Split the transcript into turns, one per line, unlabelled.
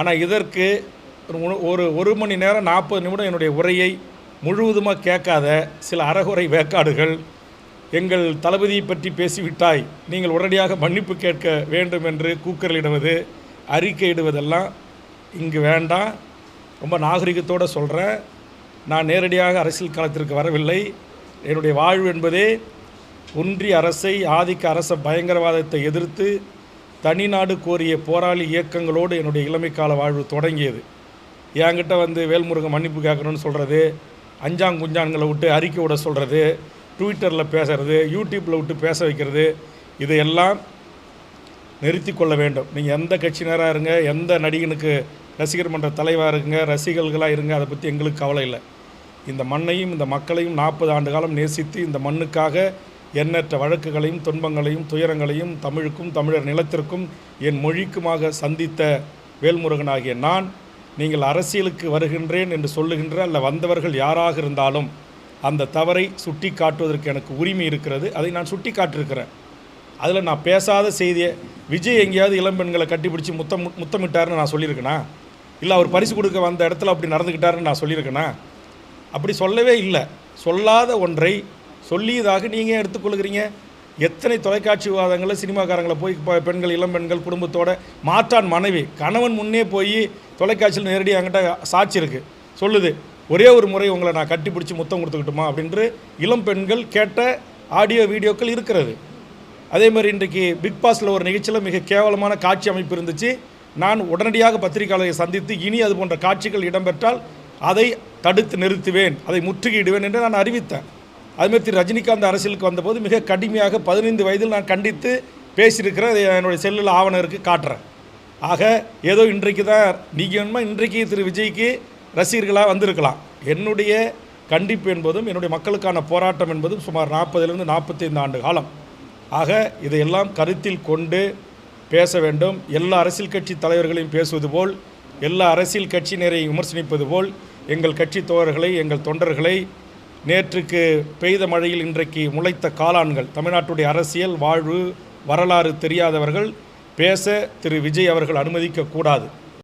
ஆனால் இதற்கு ஒரு ஒரு ஒரு மணி நேரம் நாற்பது நிமிடம் என்னுடைய உரையை முழுவதுமாக கேட்காத சில அறகுறை வேக்காடுகள் எங்கள் தளபதியை பற்றி பேசிவிட்டாய். நீங்கள் உடனடியாக மன்னிப்பு கேட்க வேண்டும் என்று கூக்கரலிடுவது அறிக்கையிடுவதெல்லாம் இங்கு வேண்டாம். ரொம்ப நாகரிகத்தோடு சொல்கிறேன் நான் நேரடியாக அரசியல் காலத்திற்கு வரவில்லை. என்னுடைய வாழ்வு என்பதே ஒன்றிய அரசை ஆதிக்க அரச பயங்கரவாதத்தை எதிர்த்து தனிநாடு கோரிய போராளி இயக்கங்களோடு என்னுடைய இளமை கால வாழ்வு தொடங்கியது. என்கிட்ட வந்து வேல்முருகன் மன்னிப்பு கேட்கணும்னு சொல்கிறது அஞ்சாங் குஞ்சான்களை விட்டு அறிக்கை விட சொல்கிறது ட்விட்டரில் பேசுகிறது யூடியூப்பில் விட்டு பேச வைக்கிறது இதையெல்லாம் நிறுத்தி கொள்ள வேண்டும். நீங்கள் எந்த கட்சியினராக இருங்க எந்த நடிகனுக்கு ரசிகர் மன்ற தலைவாக இருங்க ரசிகர்களாக இருங்க அதை பற்றி எங்களுக்கு கவலை இல்லை. இந்த மண்ணையும் இந்த மக்களையும் நாற்பது ஆண்டு காலம் நேசித்து இந்த மண்ணுக்காக எண்ணற்ற வழக்குகளையும் துன்பங்களையும் துயரங்களையும் தமிழுக்கும் தமிழர் நிலத்திற்கும் என் மொழிக்குமாக சந்தித்த வேல்முருகனாகிய நான் நீங்கள் அரசியலுக்கு வருகின்றேன் என்று சொல்லுகின்ற அல்ல வந்தவர்கள் யாராக இருந்தாலும் அந்த தவறை சுட்டி காட்டுவதற்கு எனக்கு உரிமை இருக்கிறது. அதை நான் சுட்டி காட்டியிருக்கிறேன். அதில் நான் பேசாத செய்தியை விஜய் எங்கேயாவது இளம்பெண்களை கட்டிப்பிடிச்சு முத்தம் முத்தமிட்டாருன்னு நான் சொல்லியிருக்கேனா? இல்லை அவர் பரிசு கொடுக்க வந்த இடத்துல அப்படி நடந்துக்கிட்டாருன்னு நான் சொல்லியிருக்கேனா? அப்படி சொல்லவே இல்லை. சொல்லாத ஒன்றை சொல்லியதாக நீங்கள் எடுத்துக்கொள்கிறீங்க? எத்தனை தொலைக்காட்சி விவாதங்களில் சினிமாக்காரங்களை போய் இப்போ பெண்கள் இளம் பெண்கள் குடும்பத்தோட மாற்றான் மனைவி. கணவன் முன்னே போய் தொலைக்காட்சியில் நேரடியாக என்கிட்ட சாட்சி இருக்குது சொல்லுது ஒரே ஒரு முறை உங்களை நான் கட்டிப்பிடிச்சி முத்தம் கொடுத்துக்கிட்டுமா? அப்படின்று இளம் பெண்கள் கேட்ட ஆடியோ வீடியோக்கள் இருக்கிறது. அதே மாதிரி இன்றைக்கு பிக் பாஸில் ஒரு நிகழ்ச்சியில் மிக கேவலமான காட்சி அமைப்பு இருந்துச்சு. நான் உடனடியாக பத்திரிகையாளரை சந்தித்து இனி அது போன்ற காட்சிகள் இடம்பெற்றால் அதை தடுத்து நிறுத்துவேன் அதை முற்றுகையிடுவேன் என்று நான் அறிவித்தேன். அதுமாதிரி திரு ரஜினிகாந்த் அரசியலுக்கு வந்தபோது மிக கடுமையாக பதினைந்து வயதில் நான் கண்டித்து பேசியிருக்கிறேன். அதை என்னுடைய செல்லில் ஆவணம் இருக்குது காட்டுறேன். ஆக ஏதோ இன்றைக்கு தான் நீங்கள் வேணுமா இன்றைக்கு திரு விஜய்க்கு ரசிகர்களாக வந்திருக்கலாம். என்னுடைய கண்டிப்பு என்பதும் என்னுடைய மக்களுக்கான போராட்டம் என்பதும் சுமார் நாற்பதுலேருந்து நாற்பத்தைந்து ஆண்டு காலம். ஆக இதையெல்லாம் கருத்தில் கொண்டு பேச வேண்டும். எல்லா அரசியல் கட்சி தலைவர்களையும் பேசுவது போல் எல்லா அரசியல் கட்சியினரை விமர்சனிப்பது போல் எங்கள் கட்சி தோழர்களை எங்கள் தொண்டர்களை நேற்றுக்கு பெய்த மழையில் இன்றைக்கு முளைத்த காளான்கள். தமிழ்நாட்டுடைய அரசியல் வாழ்வு வரலாறு தெரியாதவர்கள் பேச திரு. விஜய் அவர்கள் அனுமதிக்கக்கூடாது